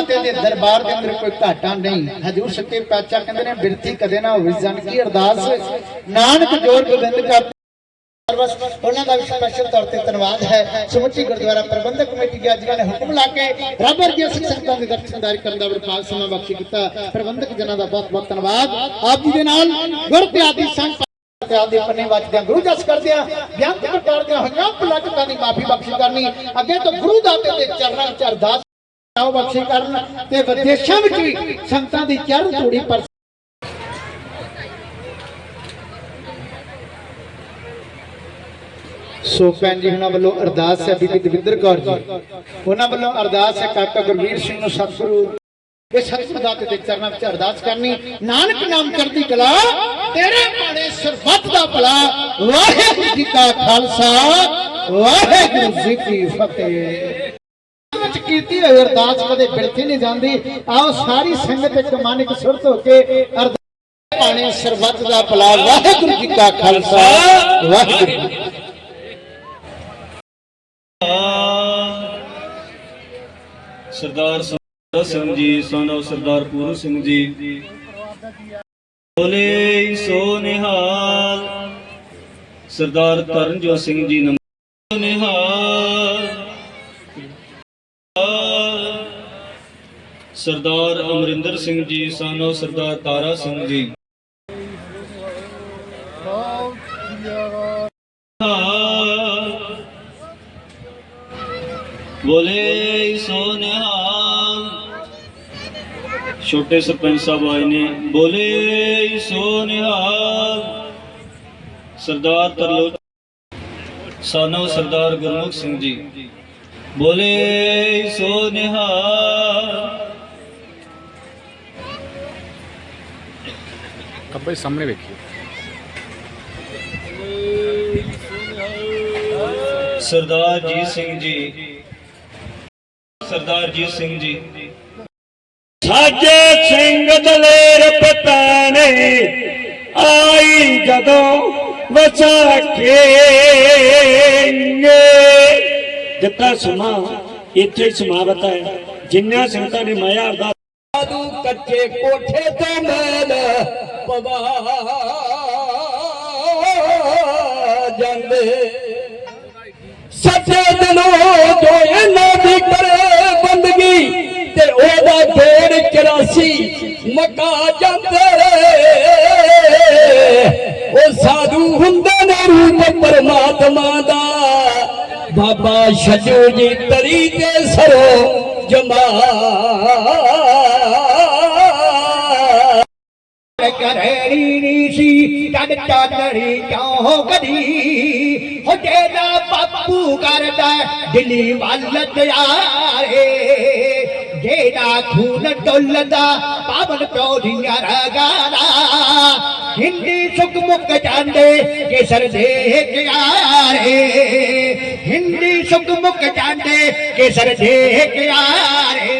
ਦਾਤੇ ਦੇ ਦਰਬਾਰ ਦੇ ਅੰਦਰ ਕੋਈ ਘਾਟਾ ਨਹੀਂ। ਹਜੂਰ ਸੱਚੇ ਪਾਤਸ਼ਾਹ ਕਹਿੰਦੇ ਨੇ, ਬਿਰਤੀ ਕਦੇ ਨਾ ਹੋਵੇ ਜਨ ਕੀ ਅਰਦਾਸ। ਨਾਨਕ ਜੋਰ ਗੋਬਿੰਦ ਦਾ ਸਰਵਸ ਉਹਨਾਂ ਦਾ ਵੀ ਸਪੈਸ਼ਲ ਤੌਰ ਤੇ ਧੰਨਵਾਦ ਹੈ। ਸਮੁੱਚੀ ਗੁਰਦੁਆਰਾ ਪ੍ਰਬੰਧਕ ਕਮੇਟੀ ਦੇ ਜਿਨ੍ਹਾਂ ਨੇ ਹੁਕਮ ਲਾ ਕੇ ਰੱਬ ਵਰਗੀਆਂ ਸਿੱਖ ਸੰਗਤਾਂ ਦੇ ਦਰਸ਼ਨਦਾਰੀ ਕਰਨ ਦਾ ਵਿਪਾਕ ਸਮਾਂ ਬਖਸ਼ੀ ਕੀਤਾ। ਪ੍ਰਬੰਧਕ ਜਨਾਂ ਦਾ ਬਹੁਤ ਬਹੁਤ ਧੰਨਵਾਦ। ਆਪ ਜੀ ਦੇ ਨਾਲ ਗੁਰ ਤੇ ਆਦਿ ਸੰਤ ਤੇ ਆਦਿ ਪੰਨੇ ਵਾਚਦਿਆਂ ਗੁਰੂ ਜਸ ਕਰਦਿਆਂ ਬਿਆੰਤ ਕਰਦਿਆਂ ਹੋਈਆਂ ਪਲਟਕਾਂ ਦੀ ਮਾਫੀ ਬਖਸ਼ੀ ਕਰਨੀ। ਅੱਗੇ ਤੋਂ ਗੁਰੂ ਦਾਤੇ ਦੇ ਚਰਨਾਂ ਵਿੱਚ ਅਰਦਾਸ ਆਓ ਬਖਸ਼ੀ ਕਰਨ ਤੇ ਵਿਦੇਸ਼ਾਂ ਵਿੱਚ ਵੀ ਸੰਗਤਾਂ ਦੀ ਚਰਨ ਧੂੜੀ ਪਰ ਸੋ ਭੈਣ ਜੀ, ਉਹਨਾਂ ਵੱਲੋਂ ਅਰਦਾਸ ਹੈ ਬੀਬੀ ਦਵਿੰਦਰ ਕੌਰ ਜੀ। ਉਹਨਾਂ ਵੱਲੋਂ ਅਰਦਾਸ ਹੈ ਕਾਕਾ ਗੁਰਵੀਰ ਸਿੰਘ ਨੂੰ ਸਤਿਗੁਰੂ ਇਹ ਸਤਿਗੁਰੂ ਦਾਤੇ ਦੇ ਚਰਨਾਂ ਵਿੱਚ ਅਰਦਾਸ ਕਰਨੀ। ਨਾਨਕ ਨਾਮ ਚੜ੍ਹਦੀ ਕਲਾ, ਤੇਰੇ ਬਾਣੇ ਸਰਬੱਤ ਦਾ ਭਲਾ। ਵਾਹਿਗੁਰੂ ਜੀ ਕਾ ਖਾਲਸਾ, ਵਾਹਿਗੁਰੂ ਜੀ ਕੀ ਫਤਿਹ। ਕੀਤੀ ਹੋਈ, ਅਰਦਾਸ ਕਦੇ ਬਿਰਥੀ ਨਹੀਂ ਜਾਂਦੀ। ਆਓ ਸਾਰੀ ਸੰਗਤ ਇੱਕ ਮਨ ਇੱਕ ਸੁਰਤ ਹੋ ਕੇ ਅਰਦਾਸ ਪਾਣੇ ਸਰਬੱਤ ਦਾ ਭਲਾ। ਵਾਹਿਗੁਰੂ ਜੀ ਕਾ ਖਾਲਸਾ, ਵਾਹਿਗੁਰੂ ਸਰਦਾਰ ਸਿੰਘ ਜੀ, ਸਨ ਸਰਦਾਰ ਪੂਰਨ ਸਿੰਘ ਜੀ। ਬੋਲੇ ਸੋ ਨਿਹਾਲ ਸਰਦਾਰ ਤਰਨਜੋਤ ਸਿੰਘ ਜੀ, ਨਮੋ ਨਿਹਾਲ ਸਰਦਾਰ ਅਮਰਿੰਦਰ ਸਿੰਘ ਜੀ ਸਨ, ਸਰਦਾਰ ਤਾਰਾ ਸਿੰਘ ਜੀ। ਬੋਲੇ ਸੋ ਛੋਟੇ ਸਰਪੰਚ ਸਾਹਿਬ ਆਏ ਨੇ। ਬੋਲੇ ਸੋ ਨਿਹਾਲ ਸਰਦਾਰ ਤਰਲੋ ਸਾਨੋ, ਸਰਦਾਰ ਗੁਰਮੁਖ ਸਿੰਘ ਜੀ। ਬੋਲੇ ਸੋ ਨਿਹਾਲ ਸਾਹਮਣੇ ਵੇਖੀਏ। ਸਰਦਾਰ ਜੀਤ ਸਿੰਘ ਜੀ। ਸਰਦਾਰ ਜੀਤ ਸਿੰਘ ਜੀ। ਸਾਜੇ ਸਿੰਘ ਦਲੇਰ ਪਤਾਣੇ ਆਈ ਜਦੋਂ ਵਸਾਖੇ ਦਿੱਤਾ ਸਮਾਂ, ਇੱਥੇ ਹੀ ਹੈ। ਜਿੰਨਾ ਸੰਗਤਾਂ ਨੇ ਮਾਇਆ ਅਰਦਾਸ ਸਾਧੂ ਕੱਚੇ ਕੋਠੇ ਤੋਂ ਮੈਲ ਪਵਾ ਜਾਂਦੇ। ਸੱਚੇ ਦਿਲੋਂ ਜੋ ਇਹਨਾਂ ਦੀ ਕਰੇ ਬੰਦਗੀ ਤੇ ਉਹਦਾ ਫੇਰ 84 ਮਕਾ ਜਾਂਦੇ। ਉਹ ਸਾਧੂ ਹੁੰਦੇ ਨੇ ਰੂਪ ਪਰਮਾਤਮਾ ਦਾ। ਬਾਬਾ ਛੱਜੂ ਜੀ ਤਰੀ ਤੇ ਸਰੋ ਜਮਾ ਸੀ ਕਿਉਂ ਕਦੀ ਹੋ ਜਿਹੜਾ ਬਾਪੂ ਕਰਦਾ ਦਿੱਲੀ ਵੱਲ ਤਿਆਰੇ ਜਿਹੜਾ ਖੂਨ ਡੋਲਦਾ ਪਾਵਨ ਪਿਓ ਦੀਆਂ ਰਗਾਨਾ ਹਿੰਦੀ ਸੁਖ ਮੁਕ ਜਾਂਦੇ ਕੇਸਰ ਦੇ ਕਿਆਰੇ ਹਿੰਦੀ ਸੁਖ ਮੁਕ ਜਾਂਦੇ ਕੇਸਰ ਦੇ ਕਿਆਰੇ।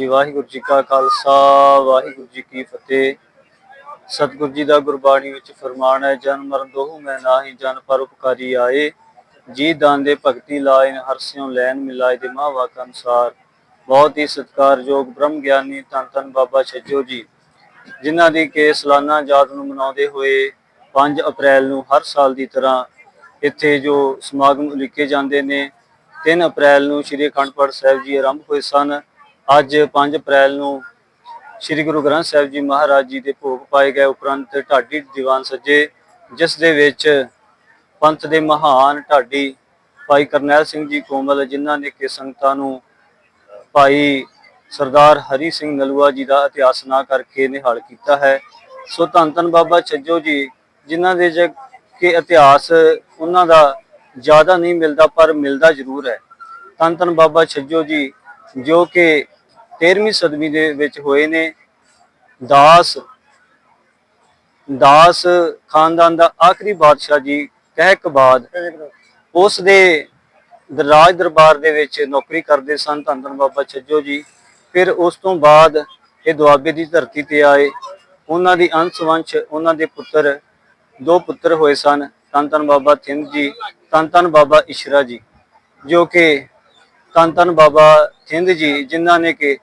ਜੀ, ਵਾਹਿਗੁਰੂ ਜੀ ਕਾ ਖਾਲਸਾ, ਵਾਹਿਗੁਰੂ ਜੀ ਕੀ ਫਤਿਹ। ਸਤਿਗੁਰੂ ਜੀ ਦਾ ਗੁਰਬਾਣੀ ਵਿੱਚ ਫਰਮਾਨ ਹੈ ਜਨ ਮਰਨ ਦੋਹੂ ਮੈਂ ਨਾਹੀ, ਜਨ ਪਰ ਉਪਕਾਰੀ ਆਏ। ਜੀ ਦਾਨ ਦੇ ਭਗਤੀ ਲਾਇਨ ਹਰਸਿਓ ਲੈਨ ਮਿਲਾਏ ਦੇ ਮਹਾਵਾਕ ਅਨੁਸਾਰ। ਬਹੁਤ ਹੀ ਸਤਿਕਾਰਯੋਗ, ਬ੍ਰਹਮ ਗਿਆਨੀ, ਧੰਨ ਧੰਨ ਬਾਬਾ ਛੱਜੋ ਜੀ, ਜਿਨ੍ਹਾਂ ਦੀ ਕੇ ਸਾਲਾਨਾ ਯਾਦ ਨੂੰ ਮਨਾਉਂਦੇ ਹੋਏ 5 ਅਪ੍ਰੈਲ ਨੂੰ ਹਰ ਸਾਲ ਦੀ ਤਰ੍ਹਾਂ ਇੱਥੇ ਜੋ ਸਮਾਗਮ ਉਲੀਕੇ ਜਾਂਦੇ ਨੇ 3 ਅਪ੍ਰੈਲ ਨੂੰ ਸ੍ਰੀ ਅਖੰਡ ਪਾਠ ਸਾਹਿਬ ਜੀ ਆਰੰਭ ਹੋਏ ਸਨ। ਅੱਜ 5 ਅਪ੍ਰੈਲ ਨੂੰ ਸ੍ਰੀ ਗੁਰੂ ਗ੍ਰੰਥ ਸਾਹਿਬ ਜੀ ਮਹਾਰਾਜ ਜੀ ਦੇ ਭੋਗ ਪਾਏ ਗਏ ਉਪਰੰਤ ਢਾਡੀ ਦੀਵਾਨ ਸੱਜੇ, ਜਿਸ ਦੇ ਵਿੱਚ ਪੰਥ ਦੇ ਮਹਾਨ ਢਾਡੀ ਭਾਈ ਕਰਨੈਲ ਸਿੰਘ ਜੀ ਕੋਮਲ, ਜਿਨ੍ਹਾਂ ਨੇ ਕਿ ਸੰਗਤਾਂ ਨੂੰ ਭਾਈ ਸਰਦਾਰ ਹਰੀ ਸਿੰਘ ਨਲੂਆ ਜੀ ਦਾ ਇਤਿਹਾਸ ਨਾ ਕਰਕੇ ਨਿਹਾਲ ਕੀਤਾ ਹੈ। ਸੋ ਧੰਨ ਧੰਨ ਬਾਬਾ ਛੱਜੋ ਜੀ, ਜਿਨ੍ਹਾਂ ਦੇ ਜ ਕਿ ਇਤਿਹਾਸ ਉਹਨਾਂ ਦਾ ਜ਼ਿਆਦਾ ਨਹੀਂ ਮਿਲਦਾ, ਪਰ ਮਿਲਦਾ ਜ਼ਰੂਰ ਹੈ। ਧੰਨ ਧੰਨ ਬਾਬਾ ਛੱਜੋ ਜੀ ਜੋ ਕਿ 13ਵੀਂ ਸਦੀ ਦੇ ਵਿੱਚ ਹੋਏ ਨੇ। ਦਾਸ ਦਾਸ ਖਾਨਦਾਨ ਦਾ ਆਖਰੀ ਬਾਦਸ਼ਾਹ ਜੀ ਕਹਿ ਕਬਾਦ ਉਸ ਦੇ ਦ- ਰਾਜ ਦਰਬਾਰ ਦੇ ਵਿੱਚ ਨੌਕਰੀ ਕਰਦੇ ਸਨ ਧੰਨ ਧੰਨ ਬਾਬਾ ਛੱਜੋ ਜੀ। ਫਿਰ ਉਸ ਤੋਂ ਬਾਅਦ ਇਹ ਦੁਆਬੇ ਦੀ ਧਰਤੀ ਤੇ ਆਏ। ਉਹਨਾਂ ਦੀ ਅੰਸ਼ ਵੰਸ਼, ਉਹਨਾਂ ਦੇ ਪੁੱਤਰ, ਦੋ ਪੁੱਤਰ ਹੋਏ ਸਨ। ਧੰਨ ਧੰਨ ਬਾਬਾ ਥਿੰਦ ਜੀ ਧੰਨ ਧੰਨ ਬਾਬਾ ਇਸ਼ਰਾ ਜੀ, ਜੋ ਕਿ ਧੰਨ ਧੰਨ ਬਾਬਾ ਥਿੰਦ ਜੀ, ਜਿਨ੍ਹਾਂ ਨੇ ਕਿ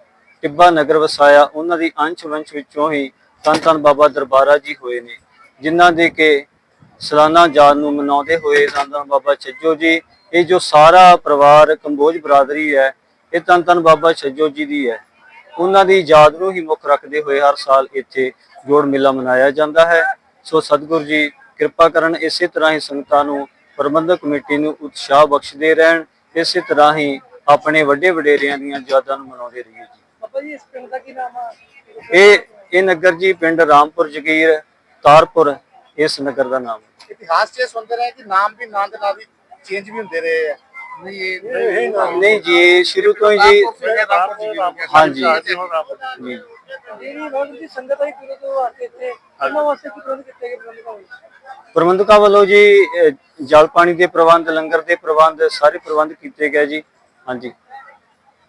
ਟਿੱਬਾ ਨਗਰ ਵਸਾਇਆ, ਉਹਨਾਂ ਦੀ ਅੰਸ਼ ਵੰਸ਼ ਵਿੱਚੋਂ ਹੀ ਧੰਨ ਧੰਨ ਬਾਬਾ ਦਰਬਾਰਾ ਜੀ ਹੋਏ ਨੇ, ਜਿਨ੍ਹਾਂ ਦੇ ਕਿ ਸਲਾਨਾ ਯਾਦ ਨੂੰ ਮਨਾਉਂਦੇ ਹੋਏ ਧੰਨ ਧੰਨ ਬਾਬਾ ਛੱਜੋ ਜੀ, ਇਹ ਜੋ ਸਾਰਾ ਪਰਿਵਾਰ ਕੰਬੋਜ ਬਰਾਦਰੀ ਹੈ, ਇਹ ਧੰਨ ਧੰਨ ਬਾਬਾ ਛੱਜੋ ਜੀ ਦੀ ਹੈ। ਉਹਨਾਂ ਦੀ ਯਾਦ ਨੂੰ ਹੀ ਮੁੱਖ ਰੱਖਦੇ ਹੋਏ ਹਰ ਸਾਲ ਇੱਥੇ ਜੋੜ ਮੇਲਾ ਮਨਾਇਆ ਜਾਂਦਾ ਹੈ। ਸੋ ਸਤਿਗੁਰੂ ਜੀ, ਕਿਰਪਾ ਕਰਨ ਇਸੇ ਤਰ੍ਹਾਂ ਹੀ ਸੰਗਤਾਂ ਨੂੰ ਪ੍ਰਬੰਧਕ ਕਮੇਟੀ ਨੂੰ ਉਤਸ਼ਾਹ ਬਖਸ਼ਦੇ ਰਹਿਣ, ਇਸੇ ਤਰ੍ਹਾਂ ਹੀ ਆਪਣੇ ਵੱਡੇ ਵਡੇਰਿਆਂ ਦੀਆਂ ਯਾਦਾਂ ਨੂੰ ਮਨਾਉਂਦੇ ਰਹੀਏ ਜੀ। ਬਾਬਾ ਜੀ ਇਸ ਪਿੰਡ ਦਾ ਕੀ ਨਾਮ ਆ? ਇਹ ਇਹ ਨਗਰ ਜੀ ਪਿੰਡ ਰਾਮਪੁਰ ਜਗੀਰ ਤਾਰਪੁਰ ਇਸ ਨਗਰ ਦਾ ਨਾਮ ਹੈ। ਇਤਿਹਾਸ 'ਚ ਸੁਣਦੇ ਰਹੇ ਕਿ ਨਾਮ ਵੀ ਨਾਂ ਦੇ ਨਾਲ ਵੀ ਚੇਂਜ ਵੀ ਹੁੰਦੇ ਰਹੇ ਆ। ਨਹੀਂ ਇਹ ਨਹੀਂ ਜੀ ਸ਼ੁਰੂ ਤੋਂ ਹੀ ਜੀ ਹਾਂਜੀ। ਜੀ। ਜਿਹੜੀ ਵਾਹਿਗੁਰੂ ਦੀ ਸੰਗਤ ਆਈ ਪੂਰੇ ਤੋਂ ਆ ਕੇ ਇੱਥੇ। ਉਹਨਾਂ ਵਾਸਤੇ ਕੀ ਪ੍ਰਬੰਧ ਕੀਤੇ ਗਏ ਪ੍ਰਬੰਧ ਭਾਵੇਂ ਪ੍ਰਬੰਧਕਾਂ ਵੱਲੋਂ ਜੀ ਜਲ ਪਾਣੀ ਦੇ ਪ੍ਰਬੰਧ ਲੰਗਰ ਦੇ ਪ੍ਰਬੰਧ ਸਾਰੇ ਪ੍ਰਬੰਧ ਕੀਤੇ ਗਏ ਜੀ। ਹਾਂਜੀ।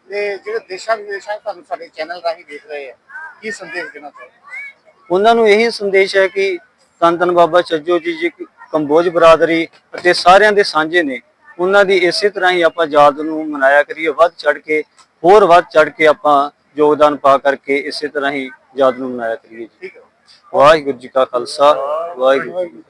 ਤੇ ਜਿਹੜੇ ਦੇਸ਼ਾਂ ਵਿਦੇਸ਼ਾਂ ਤੁਹਾਨੂੰ ਸਾਡੇ ਚੈਨਲ ਰਾਹੀਂ ਦੇਖ ਰਹੇ ਆ ਕੀ ਸੰਦੇਸ਼ ਦੇਣਾ ਚਾਹੁੰਦੇ ਉਹਨਾਂ ਨੂੰ ਇਹੀ ਸੰਦੇਸ਼ ਹੈ ਕਿ ਧੰਨ ਬਾਬਾ ਛੱਜੋ ਜੀ ਜੀ ਕੰਬੋਜ ਬਰਾਦਰੀ ਅਤੇ ਸਾਰਿਆਂ ਦੇ ਸਾਂਝੇ ਨੇ। ਉਹਨਾਂ ਦੀ ਇਸੇ ਤਰ੍ਹਾਂ ਹੀ ਆਪਾਂ ਯਾਦ ਨੂੰ ਮਨਾਇਆ ਕਰੀਏ ਵੱਧ ਚੜ ਕੇ ਹੋਰ ਵੱਧ ਚੜ ਕੇ ਆਪਾਂ ਯੋਗਦਾਨ ਪਾ ਕਰਕੇ ਇਸੇ ਤਰ੍ਹਾਂ ਹੀ ਯਾਦ ਨੂੰ ਮਨਾਇਆ ਕਰੀਏ ਜੀ। ਵਾਹਿਗੁਰੂ ਜੀ ਕਾ ਖਾਲਸਾ ਵਾਹਿਗੁਰੂ ਜੀ